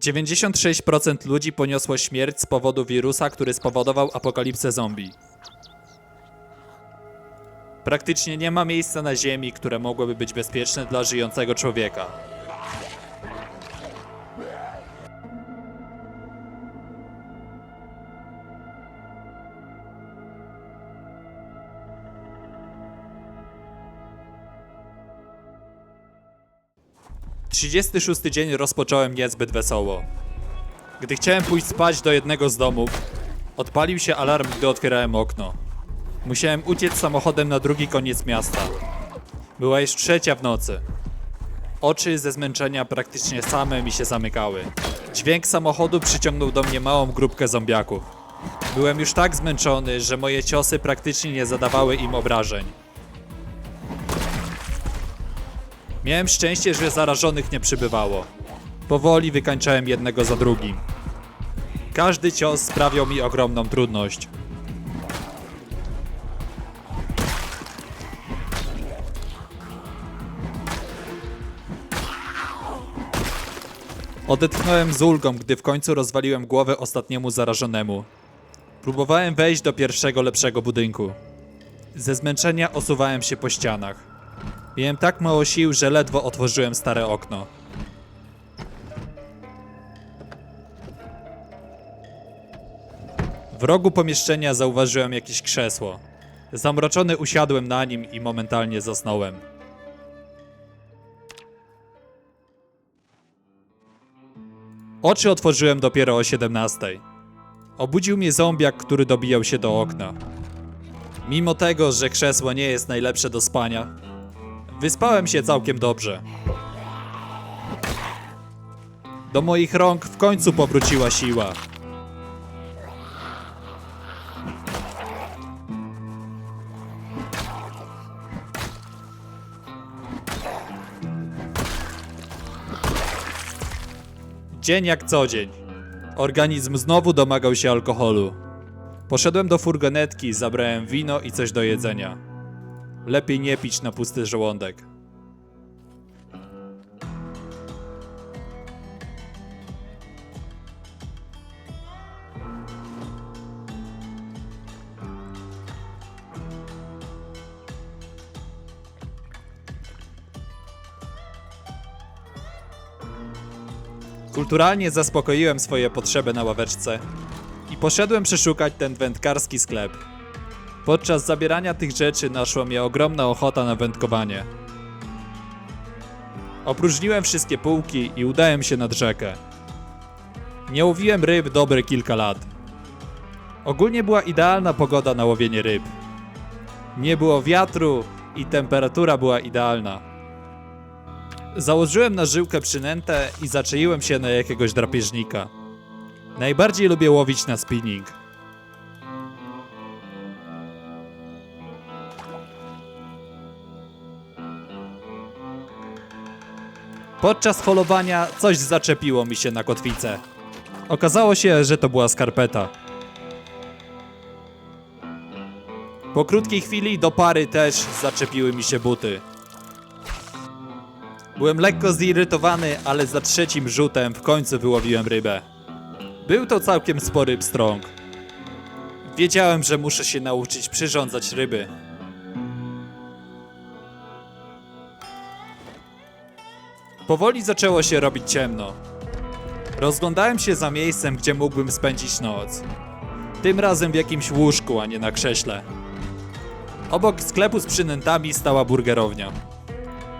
96% ludzi poniosło śmierć z powodu wirusa, który spowodował apokalipsę zombie. Praktycznie nie ma miejsca na Ziemi, które mogłoby być bezpieczne dla żyjącego człowieka. Trzydziesty szósty dzień rozpocząłem niezbyt wesoło. Gdy chciałem pójść spać do jednego z domów, odpalił się alarm, gdy otwierałem okno. Musiałem uciec samochodem na drugi koniec miasta. Była już trzecia w nocy. Oczy ze zmęczenia praktycznie same mi się zamykały. Dźwięk samochodu przyciągnął do mnie małą grupkę zombiaków. Byłem już tak zmęczony, że moje ciosy praktycznie nie zadawały im obrażeń. Miałem szczęście, że zarażonych nie przybywało. Powoli wykańczałem jednego za drugim. Każdy cios sprawiał mi ogromną trudność. Odetchnąłem z ulgą, gdy w końcu rozwaliłem głowę ostatniemu zarażonemu. Próbowałem wejść do pierwszego lepszego budynku. Ze zmęczenia osuwałem się po ścianach. Miałem tak mało sił, że ledwo otworzyłem stare okno. W rogu pomieszczenia zauważyłem jakieś krzesło. Zamroczony usiadłem na nim i momentalnie zasnąłem. Oczy otworzyłem dopiero o 17. Obudził mnie zombiak, który dobijał się do okna. Mimo tego, że krzesło nie jest najlepsze do spania, wyspałem się całkiem dobrze. Do moich rąk w końcu powróciła siła. Dzień jak co dzień. Organizm znowu domagał się alkoholu. Poszedłem do furgonetki, zabrałem wino i coś do jedzenia. Lepiej nie pić na pusty żołądek. Kulturalnie zaspokoiłem swoje potrzeby na ławeczce i poszedłem przeszukać ten wędkarski sklep. Podczas zabierania tych rzeczy naszła mnie ogromna ochota na wędkowanie. Opróżniłem wszystkie półki i udałem się nad rzekę. Nie łowiłem ryb dobre kilka lat. Ogólnie była idealna pogoda na łowienie ryb. Nie było wiatru i temperatura była idealna. Założyłem na żyłkę przynętę i zaczaiłem się na jakiegoś drapieżnika. Najbardziej lubię łowić na spinning. Podczas holowania coś zaczepiło mi się na kotwicę. Okazało się, że to była skarpeta. Po krótkiej chwili do pary też zaczepiły mi się buty. Byłem lekko zirytowany, ale za trzecim rzutem w końcu wyłowiłem rybę. Był to całkiem spory pstrąg. Wiedziałem, że muszę się nauczyć przyrządzać ryby. Powoli zaczęło się robić ciemno. Rozglądałem się za miejscem, gdzie mógłbym spędzić noc. Tym razem w jakimś łóżku, a nie na krześle. Obok sklepu z przynętami stała burgerownia.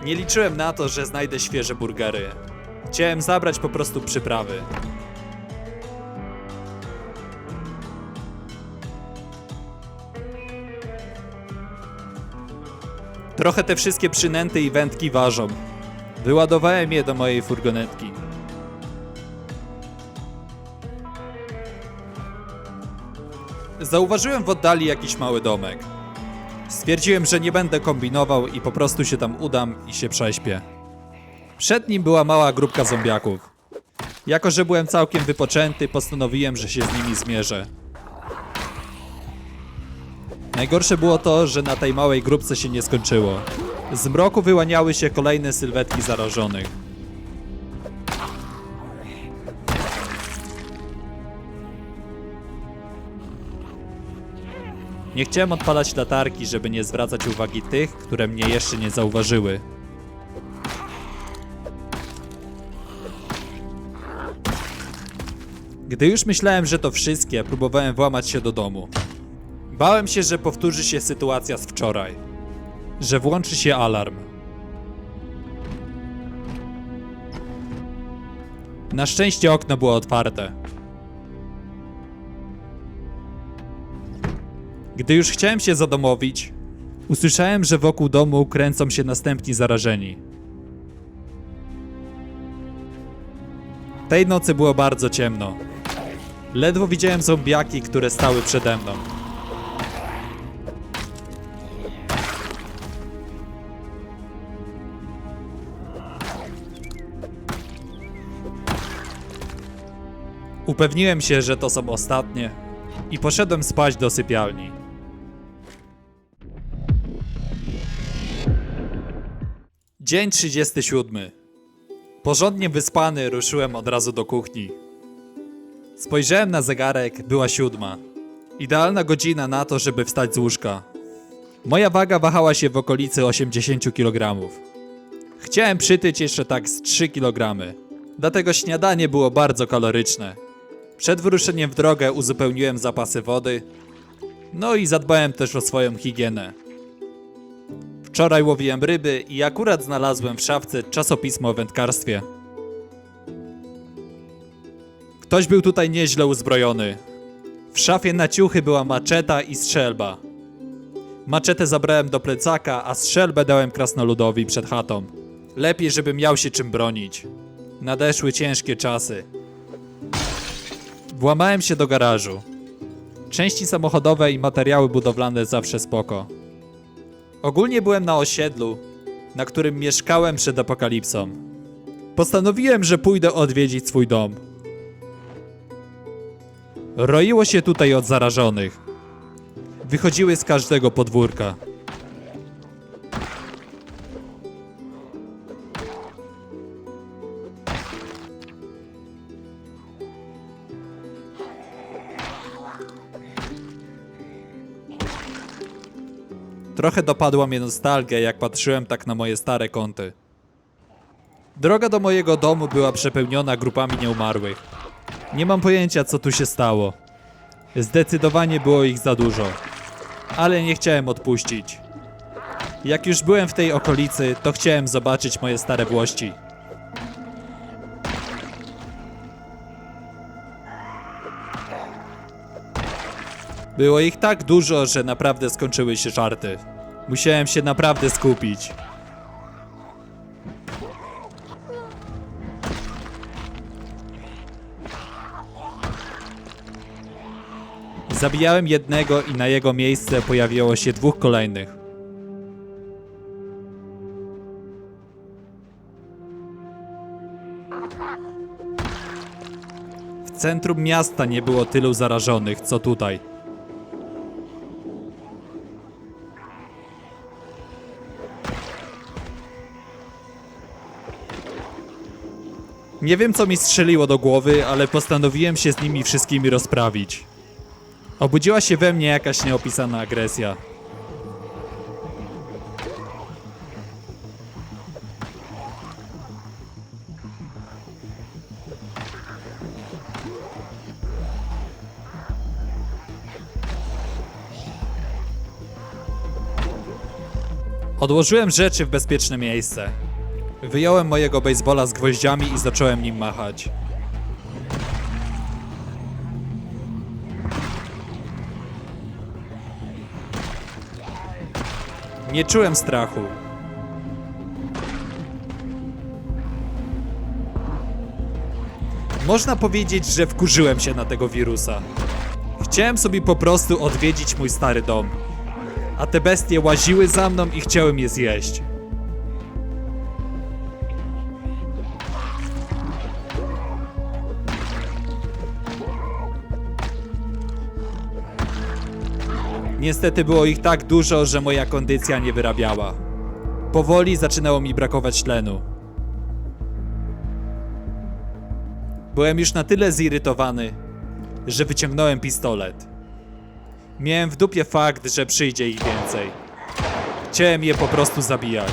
Nie liczyłem na to, że znajdę świeże burgery. Chciałem zabrać po prostu przyprawy. Trochę te wszystkie przynęty i wędki ważą. Wyładowałem je do mojej furgonetki. Zauważyłem w oddali jakiś mały domek. Stwierdziłem, że nie będę kombinował i po prostu się tam udam i się prześpię. Przed nim była mała grupka zombiaków. Jako, że byłem całkiem wypoczęty, postanowiłem, że się z nimi zmierzę. Najgorsze było to, że na tej małej grupce się nie skończyło. Z mroku wyłaniały się kolejne sylwetki zarażonych. Nie chciałem odpalać latarki, żeby nie zwracać uwagi tych, które mnie jeszcze nie zauważyły. Gdy już myślałem, że to wszystkie, próbowałem włamać się do domu. Bałem się, że powtórzy się sytuacja z wczoraj. Że włączy się alarm. Na szczęście okno było otwarte. Gdy już chciałem się zadomowić, usłyszałem, że wokół domu kręcą się następni zarażeni. Tej nocy było bardzo ciemno. Ledwo widziałem zombiaki, które stały przede mną. Upewniłem się, że to są ostatnie i poszedłem spać do sypialni. Dzień 37. Porządnie wyspany ruszyłem od razu do kuchni. Spojrzałem na zegarek, była siódma. Idealna godzina na to, żeby wstać z łóżka. Moja waga wahała się w okolicy 80 kg. Chciałem przytyć jeszcze tak z 3 kg. Dlatego śniadanie było bardzo kaloryczne. Przed wyruszeniem w drogę uzupełniłem zapasy wody. No i zadbałem też o swoją higienę. Wczoraj łowiłem ryby i akurat znalazłem w szafce czasopismo o wędkarstwie. Ktoś był tutaj nieźle uzbrojony. W szafie na ciuchy była maczeta i strzelba. Maczetę zabrałem do plecaka, a strzelbę dałem krasnoludowi przed chatą. Lepiej, żeby miał się czym bronić. Nadeszły ciężkie czasy. Włamałem się do garażu. Części samochodowe i materiały budowlane zawsze spoko. Ogólnie byłem na osiedlu, na którym mieszkałem przed apokalipsą. Postanowiłem, że pójdę odwiedzić swój dom. Roiło się tutaj od zarażonych. Wychodziły z każdego podwórka. Trochę dopadła mnie nostalgia, jak patrzyłem tak na moje stare kąty. Droga do mojego domu była przepełniona grupami nieumarłych. Nie mam pojęcia, co tu się stało. Zdecydowanie było ich za dużo. Ale nie chciałem odpuścić. Jak już byłem w tej okolicy, to chciałem zobaczyć moje stare włości. Było ich tak dużo, że naprawdę skończyły się żarty. Musiałem się naprawdę skupić. Zabijałem jednego i na jego miejsce pojawiło się dwóch kolejnych. W centrum miasta nie było tylu zarażonych, co tutaj. Nie wiem, co mi strzeliło do głowy, ale postanowiłem się z nimi wszystkimi rozprawić. Obudziła się we mnie jakaś nieopisana agresja. Odłożyłem rzeczy w bezpieczne miejsce. Wyjąłem mojego baseballa z gwoździami i zacząłem nim machać. Nie czułem strachu. Można powiedzieć, że wkurzyłem się na tego wirusa. Chciałem sobie po prostu odwiedzić mój stary dom. A te bestie łaziły za mną i chciałem je zjeść. Niestety było ich tak dużo, że moja kondycja nie wyrabiała. Powoli zaczynało mi brakować tlenu. Byłem już na tyle zirytowany, że wyciągnąłem pistolet. Miałem w dupie fakt, że przyjdzie ich więcej. Chciałem je po prostu zabijać.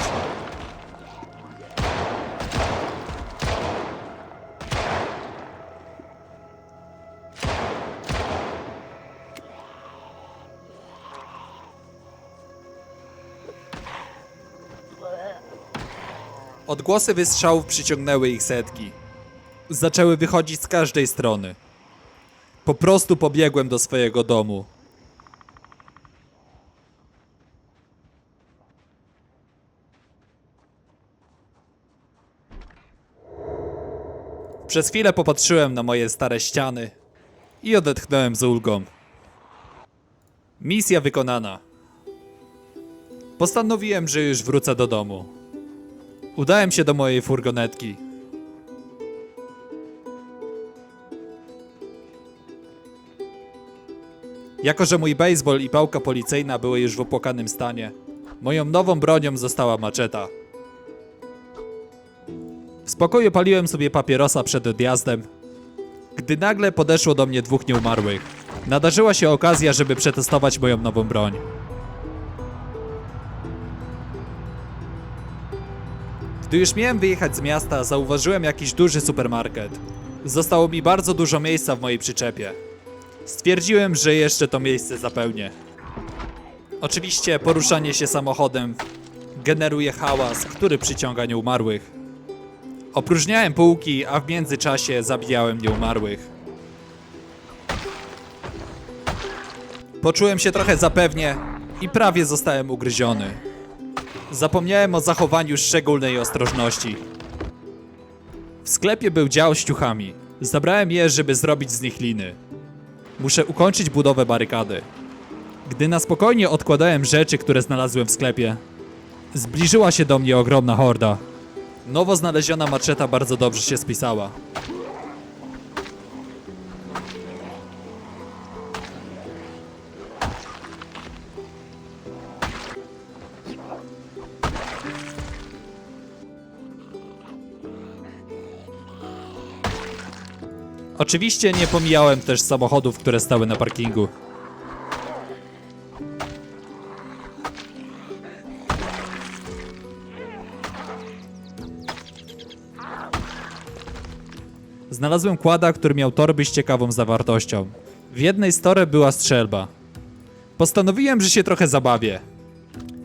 Odgłosy wystrzałów przyciągnęły ich setki. Zaczęły wychodzić z każdej strony. Po prostu pobiegłem do swojego domu. Przez chwilę popatrzyłem na moje stare ściany i odetchnąłem z ulgą. Misja wykonana. Postanowiłem, że już wrócę do domu. Udałem się do mojej furgonetki. Jako, że mój baseball i pałka policyjna były już w opłakanym stanie, moją nową bronią została maczeta. W spokoju paliłem sobie papierosa przed odjazdem, gdy nagle podeszło do mnie dwóch nieumarłych. Nadarzyła się okazja, żeby przetestować moją nową broń. Gdy już miałem wyjechać z miasta, zauważyłem jakiś duży supermarket. Zostało mi bardzo dużo miejsca w mojej przyczepie. Stwierdziłem, że jeszcze to miejsce zapełnię. Oczywiście poruszanie się samochodem generuje hałas, który przyciąga nieumarłych. Opróżniałem półki, a w międzyczasie zabijałem nieumarłych. Poczułem się trochę zapewnie i prawie zostałem ugryziony. Zapomniałem o zachowaniu szczególnej ostrożności. W sklepie był dział z ciuchami. Zabrałem je, żeby zrobić z nich liny. Muszę ukończyć budowę barykady. Gdy na spokojnie odkładałem rzeczy, które znalazłem w sklepie, zbliżyła się do mnie ogromna horda. Nowo znaleziona maczeta bardzo dobrze się spisała. Oczywiście nie pomijałem też samochodów, które stały na parkingu. Znalazłem kłada, który miał torby z ciekawą zawartością. W jednej z była strzelba. Postanowiłem, że się trochę zabawię.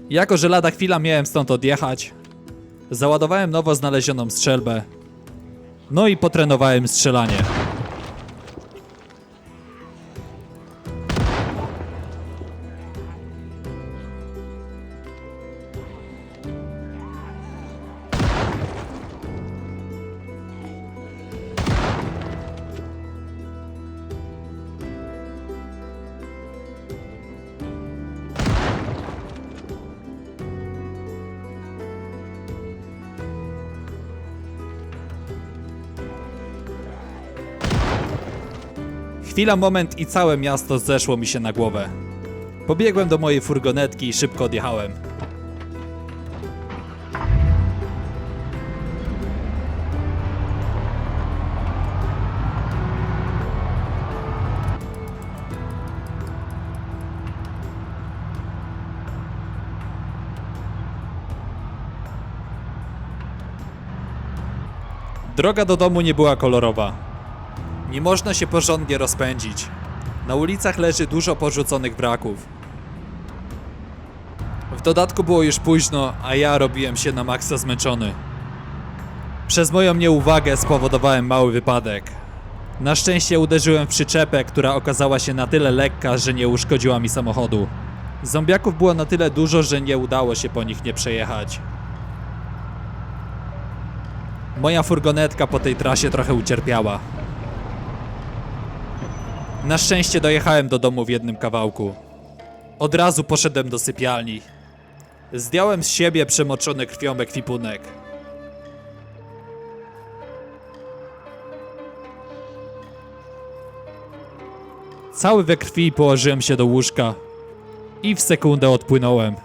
Jako, że lada chwila miałem stąd odjechać, załadowałem nowo znalezioną strzelbę. No i potrenowałem strzelanie. Chwila, moment i całe miasto zeszło mi się na głowę. Pobiegłem do mojej furgonetki i szybko odjechałem. Droga do domu nie była kolorowa. Nie można się porządnie rozpędzić. Na ulicach leży dużo porzuconych wraków. W dodatku było już późno, a ja robiłem się na maksa zmęczony. Przez moją nieuwagę spowodowałem mały wypadek. Na szczęście uderzyłem w przyczepę, która okazała się na tyle lekka, że nie uszkodziła mi samochodu. Zombiaków było na tyle dużo, że nie udało się po nich nie przejechać. Moja furgonetka po tej trasie trochę ucierpiała. Na szczęście dojechałem do domu w jednym kawałku. Od razu poszedłem do sypialni. Zdjąłem z siebie przemoczony krwią ekwipunek. Cały we krwi położyłem się do łóżka i w sekundę odpłynąłem.